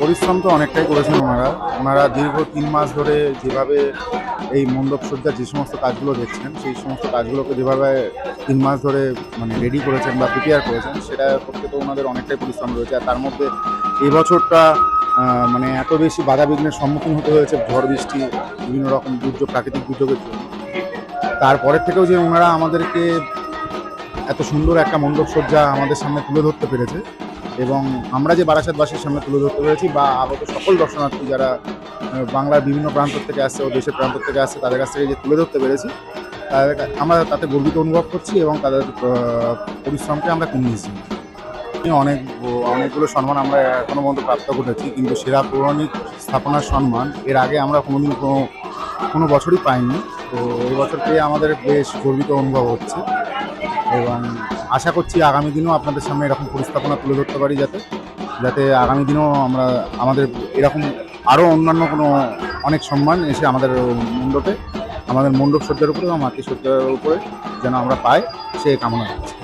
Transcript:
পরিশ্রম তো অনেকটাই করেছেন ওনারা। ওনারা দীর্ঘ তিন মাস ধরে যেভাবে এই মণ্ডপ যে সমস্ত কাজগুলো দেখছেন, সেই সমস্ত কাজগুলোকে যেভাবে তিন মাস ধরে মানে রেডি করেছেন বা প্রিপেয়ার করেছেন, সেটা করতে তো ওনাদের অনেকটাই পরিশ্রম রয়েছে। আর তার মধ্যে এই বছরটা মানে এত বেশি বাধা বিঘ্নের সম্মুখীন হতে হয়েছে ঝড় বৃষ্টি, বিভিন্ন রকম দুর্যোগ, প্রাকৃতিক দুর্যোগের জন্য। তারপরের থেকেও যে ওনারা আমাদেরকে এত সুন্দর একটা মণ্ডপ সজ্জা আমাদের সামনে তুলে ধরতে পেরেছে এবং আমরা যে বারাসাতবাসীর সামনে তুলে ধরতে পেরেছি বা আগত সকল দর্শনার্থী যারা বাংলার বিভিন্ন প্রান্ত থেকে আসছে ও দেশের প্রান্ত থেকে আসছে, তাদের কাছ থেকে যে তুলে ধরতে পেরেছি তাদের আমরা তাতে গর্বিত অনুভব করছি এবং তাদের পরিশ্রমকে আমরা কমিয়েছি অনেক, অনেকগুলো সম্মান আমরা এখনও পর্যন্ত প্রাপ্ত করেছি, কিন্তু সেরা পৌরাণিক স্থাপনার সম্মান এর আগে আমরা কোনোদিন কোনো কোনো বছরই পাইনি। তো এই বছর পেয়ে আমাদের বেশ গর্বিত অনুভব হচ্ছে এবং আশা করছি আগামী দিনেও আপনাদের সামনে এরকম পরিস্থাপনা তুলে ধরতে পারি যাতে যাতে আগামী দিনেও আমরা আমাদের এরকম আরও অন্যান্য কোনো অনেক সম্মান এসে আমাদের মণ্ডপে, আমাদের মণ্ডপ সজ্জার উপরে এবং মাতৃ সজ্জার উপরে যেন আমরা পাই সে কামনা করছি।